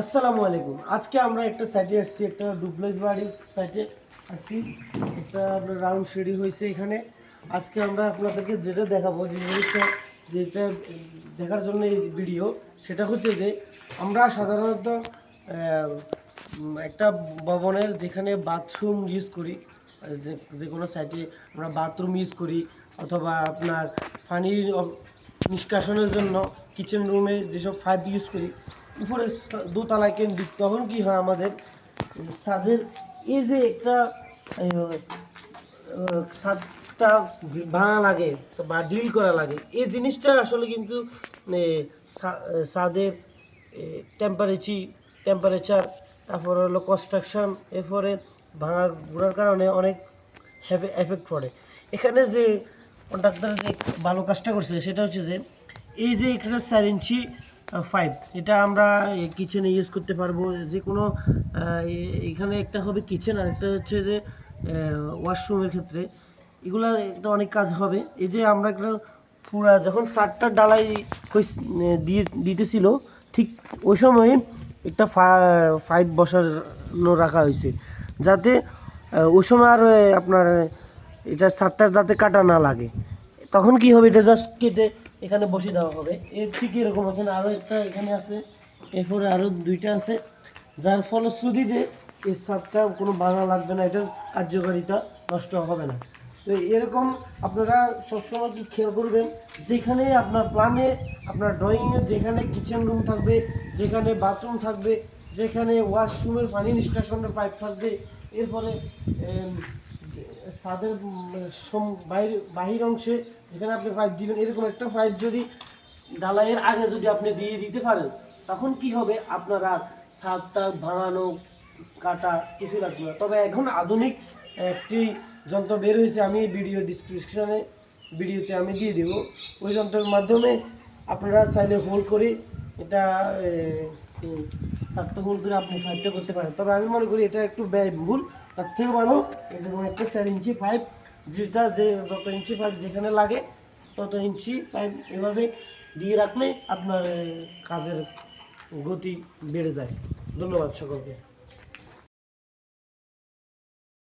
আসসালামু আলাইকুম। আজকে আমরা একটা সাইটে আসছি, একটা ডুপ্লেক্স বাড়ির সাইটে আসছি। একটা আপনার রাউন্ড সিঁড়ি হয়েছে এখানে। আজকে আমরা আপনাদেরকে যেটা দেখাবো, যে জিনিসটা, যেটা দেখার জন্য এই ভিডিও সেটা হচ্ছে যে আমরা সাধারণত একটা ভবনের যেখানে বাথরুম ইউজ করি, যে যে কোনো সাইটে আমরা বাথরুম ইউজ করি, অথবা আপনার পানি নিষ্কাশনের জন্য কিচেন রুমে যেসব পাইপ ইউজ করি উপরে দোতলায় কেন্দ্রিক, তখন কি হয় আমাদের? ছাদের এই যে একটা ছাদটা ভাঙা লাগে, বা ডিল করা লাগে এই জিনিসটা আসলে কিন্তু ছাদের টেম্পারেচার টেম্পারেচার তারপর হলো কনস্ট্রাকশন এরপরে ভাঙা ঘোরার কারণে অনেক এফেক্ট পড়ে। এখানে যে কন্ট্রাক্টর যে ভালো কাজটা করছে, সেটা হচ্ছে যে, এই যে এখানে চার ইঞ্চি পাইপ এটা আমরা কিচেনে ইউজ করতে পারব। যে কোনো এখানে একটা হবে কিচেন আর একটা হচ্ছে যে ওয়াশরুমের ক্ষেত্রে। এগুলো একটা অনেক কাজ হবে। এই যে আমরা একটা পুরা যখন সারটা ডালাই দিয়ে, দিতেছিল, ঠিক ওই সময় একটা ফাইভ বসানো রাখা হয়েছে যাতে ওই সময় আর আপনার এটা সারটা যাতে কাটা না লাগে। তখন কি হবে? এটা জাস্ট কেটে এখানে বসিয়ে দেওয়া হবে। এর ঠিক এরকম এখানে আরও একটা এখানে আছে। এরপরে আরও দুইটা আছে। যার ফলশ্রুতিতে এই সারটা কোনো ভাঙা লাগবে না, এটার কার্যকারিতা নষ্ট হবে না। তো এরকম আপনারা সবসময় কি খেয়াল করবেন? যেখানে আপনার প্ল্যানে আপনার ড্রয়িংয়ে যেখানে কিচেন রুম থাকবে, যেখানে বাথরুম থাকবে, যেখানে ওয়াশরুমের পানি নিষ্কাশনের পাইপ থাকবে, এরপরে ছাদের বাইরে, বাহির অংশে যেখানে আপনি পাইপ দিবেন, এরকম একটা পাইপ যদি ঢালাইয়ের আগে যদি আপনি দিয়ে দিতে পারেন, তখন কি হবে? আপনার আর ছাদটা ভাঙানো, কাটা কিছু লাগবে না। তবে এখন আধুনিক একটি যন্ত্র বের হয়েছে, আমি ভিডিও ডিসক্রিপশনে ভিডিওতে আমি দিয়ে দেবো। ওই যন্ত্রের মাধ্যমে আপনারা চাইলে হোল্ড করে এটা সাতটা গোল করে আপনি ফাইভটা করতে পারেন। তবে আমি মনে করি এটা একটু ব্যয়বহুল তার থেকে ভালো এবং একটা চার ইঞ্চি পাইপ যেটা যে যত ইঞ্চি পাইপ যেখানে লাগে, তত ইঞ্চি পাইপ এভাবে দিয়ে রাখলে আপনার কাজের গতি বেড়ে যায়। ধন্যবাদ সকলকে।